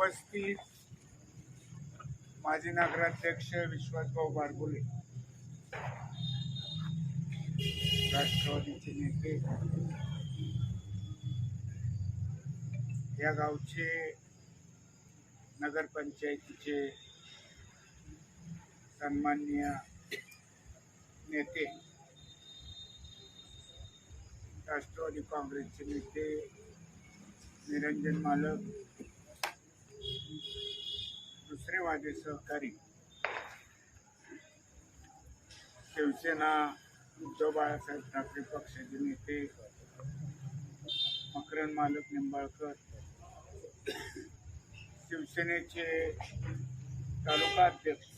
उपस्थित माजी नगराध्यक्ष विश्वासभाऊ बारगुले राष्ट्रवादीचे नेते या गावचे नगरपंचायतीचे सन्माननीय नेते राष्ट्रवादी काँग्रेसचे नेते निरंजन मालक दुसरे माझे सहकारी. शिवसेना उद्धव बाळासाहेब ठाकरे पक्षाचे नेते मकरन मालक निंबाळकर. शिवसेनेचे तालुका अध्यक्ष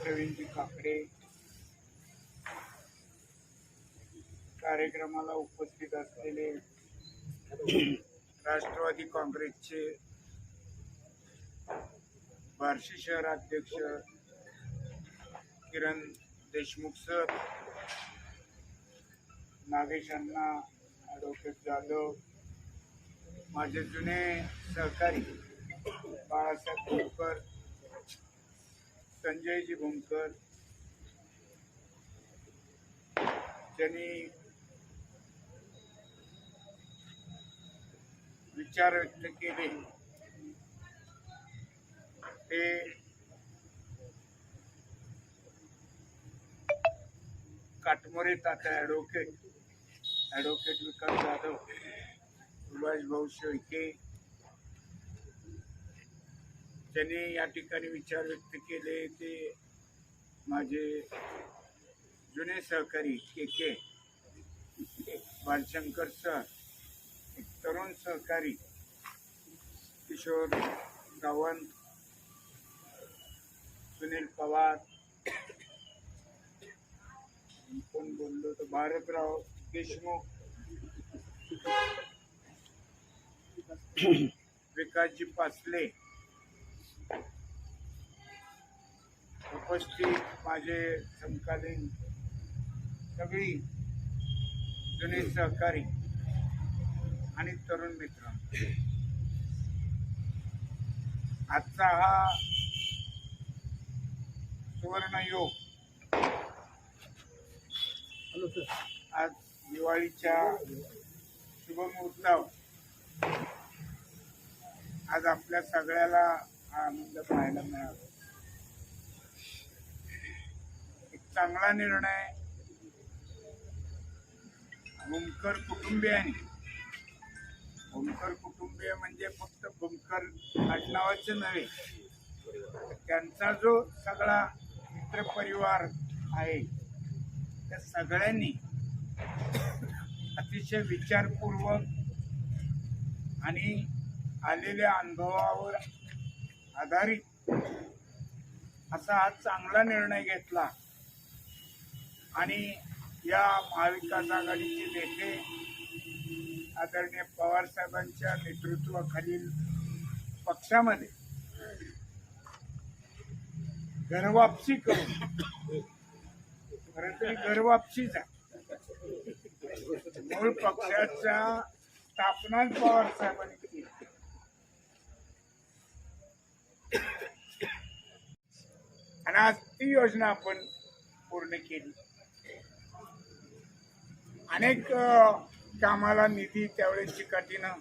प्रवीणजी काकडे. कार्यक्रमाला उपस्थित असलेले राष्ट्रवादी काँग्रेसचे बार्शी शहराध्यक्ष किरण देशमुख सर नागेश अण्णा ॲडव्होकेट जाधव माझे जुने सहकारी बाळासाहेब भोमकर संजयजी भोमकर त्यांनी विचार व्यक्त केले. ते काटमोरे तात्या ॲडव्होकेट ॲडव्होकेट विकास जाधव सुभाष भाऊ शेळके. त्यांनी या ठिकाणी विचार व्यक्त केले ते माझे जुने सहकारी के के बालशंकर सर एक तरुण सहकारी किशोर गावंत सुनील पवार. कोण बोललो तर भारतराव देशमुख. विकासजी पासले उपस्थित माझे समकालीन सगळी जुने सहकारी आणि तरुण मित्र. आजचा हा सुवर्ण योग आज दिवाळीच्या शुभमुहूर्तावर आज आपल्या सगळ्याला हा आनंद पाहायला मिळाला. एक चांगला निर्णय भूमकर कुटुंबियांनी. भूमकर कुटुंबीय म्हणजे फक्त भूमकर आडनावाचे नव्हे त्यांचा जो सगळा मित्रपरिवार आहे. त्या सगळ्यांनी अतिशय विचारपूर्वक आणि आलेल्या अनुभवावर आधारित असा हा चांगला निर्णय घेतला. आणि या महाविकास आघाडीचे नेते आदरणीय पवार साहेबांच्या नेतृत्वाखालील पक्षामध्ये घरवापसी करून. खरं घरवापसीच आहे मूळ पक्षाच्या स्थापनाच पवार साहेबांनी केली. आणि आज ती योजना आपण पूर्ण केली. अनेक कामाला निधी त्यावेळेस चिकाटीनं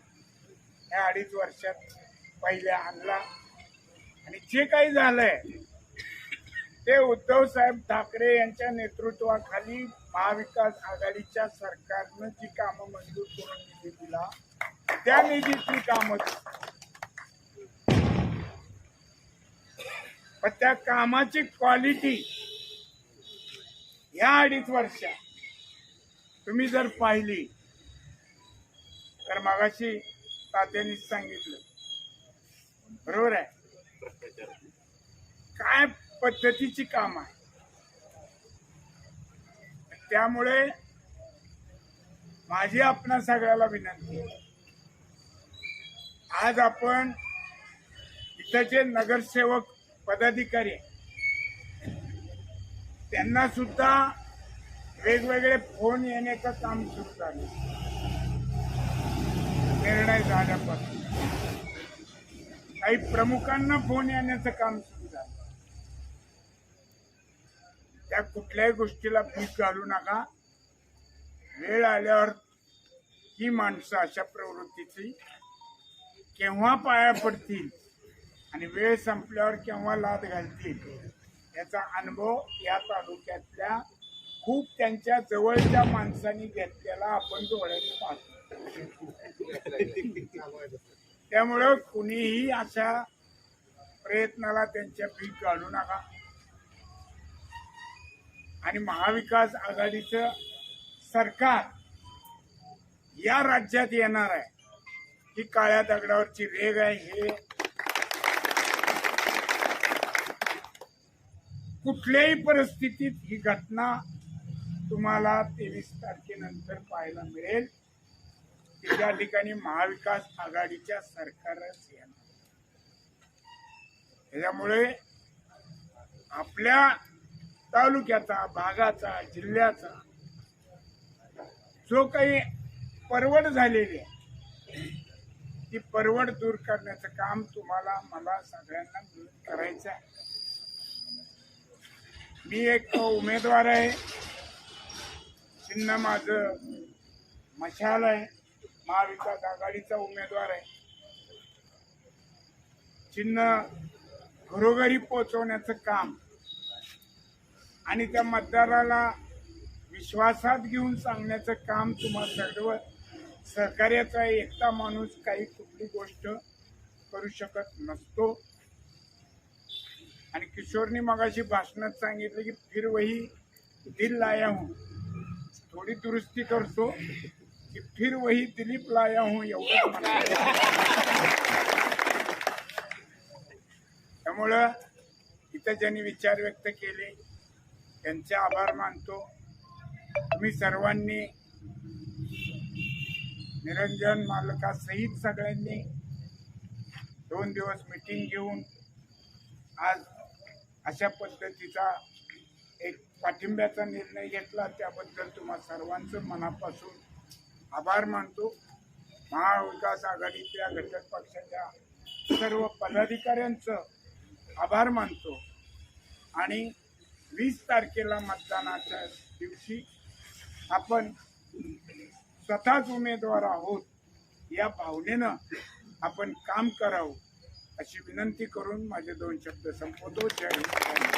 या अडीच वर्षात पहिल्या आणला. आणि जे काही झालंय ते उद्धव साहेब ठाकरे यांच्या नेतृत्वाखाली महाविकास आघाडीच्या सरकारनं जी कामं मंजूर करून निधी दिला त्या निधीतली कामं पण त्या कामाची क्वालिटी या अडीच वर्षात तुम्ही जर पाहिली तर मगाशी तात्यांनीच सांगितलं. बरोबर आहे? काय पद्धतीची काम आहे. त्यामुळे माझी आपणा सगळ्याला विनंती आज आपण इथं जे नगरसेवक पदाधिकारी त्यांना सुद्धा वेगवेगळे फोन येण्याचं काम सुरू झालं. निर्णय झाल्यापासून. काही प्रमुखांना फोन येण्याचं काम सुरू झालं त्या कुठल्याही गोष्टीला भीक घालू नका. वेळ आल्यावर ही माणसं अशा प्रवृत्तीची केव्हा पाया पडतील आणि वेळ संपल्यावर केव्हा लाद घालतील याचा अनुभव या तालुक्यातल्या खूप त्यांच्या जवळच्या माणसांनी घेतलेला आपण डोळ्याने पाहतो. त्यामुळं कुणीही अशा प्रयत्नाला त्यांच्या पीक काढू नका. आणि महाविकास आघाडीचं सरकार या राज्यात येणार आहे ही काळ्या दगडावरची रेग आहे हे. कुठल्याही परिस्थितीत ही घटना तुम्हाला तेवीस तारखेनंतर पाहायला मिळेल. त्या ठिकाणी महाविकास आघाडीच्या सरकारच येणार. त्याच्यामुळे आपल्या तालुक्याचा भागाचा जिल्ह्याचा. जो काही परवड झालेली आहे ती परवड दूर करण्याचं काम तुम्हाला मला सगळ्यांना मिळून करायचं आहे. मी एक उमेदवार आहे. चिन्ह माझं मशाल आहे. महाविकास आघाडीचा उमेदवार आहे. चिन्ह घरोघरी पोचवण्याचं काम आणि त्या मतदाराला विश्वासात घेऊन सांगण्याचं काम तुम्हाला सर्व सहकार्याचा एकटा माणूस काही कुठली गोष्ट करू शकत नसतो. आणि किशोरनी मगाशी भाषणात सांगितलं की फिर वही दिल लाया हूं. थोडी दुरुस्ती करतो की फिर वही दिलीप लाया हूं एवढं त्यामुळं इथं ज्यांनी विचार व्यक्त केले त्यांचे आभार मानतो. तुम्ही सर्वांनी निरंजन मालकासहित सगळ्यांनी दोन दिवस मिटिंग घेऊन आज अशा पद्धतीचा एक पाठिंब्याचा निर्णय घेतला. त्याबद्दल तुम्हा सर्वांचं मनापासून आभार मानतो. महाविकास आघाडीतल्या घटक पक्षाच्या सर्व पदाधिकाऱ्यांचं आभार मानतो. आणि वीस तारखेला मतदानाच्या दिवशी आपण स्वतःच उमेदवार आहोत या भावनेनं आपण काम करावं अशी विनंती करून माझे दोन शब्द संपवतो जय हिंद.